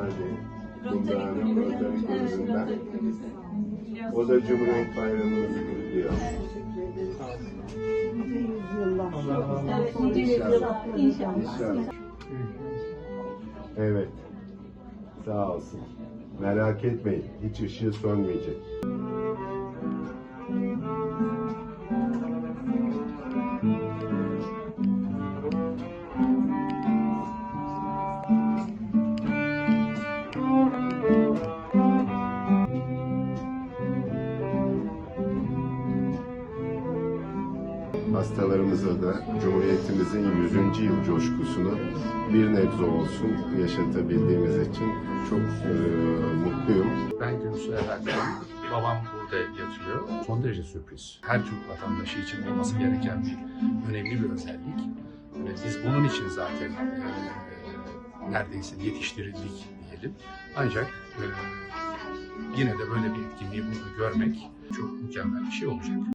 Ali. Rotary Evet, Kulübü'nden. O da Cumhuriyet Bayramımızı kutluyor. Evet, nice yüzyıllar. İnşallah. İnşallah. Evet. Sağ olsun. Merak etmeyin. Hiç ışığı sönmeyecek. Hastalarımıza da Cumhuriyetimizin 100. yıl coşkusunu bir nebze olsun yaşatabildiğimiz için çok e, mutluyum. Ben Gülsü Erak'tan. Babam burada yatıyor. Son derece sürpriz. Her Türk vatandaşı için olması gereken bir önemli bir özellik. Biz bunun için zaten e, neredeyse yetiştirildik diyelim. Ancak e, yine de böyle bir etkinliği burada görmek çok mükemmel bir şey olacak.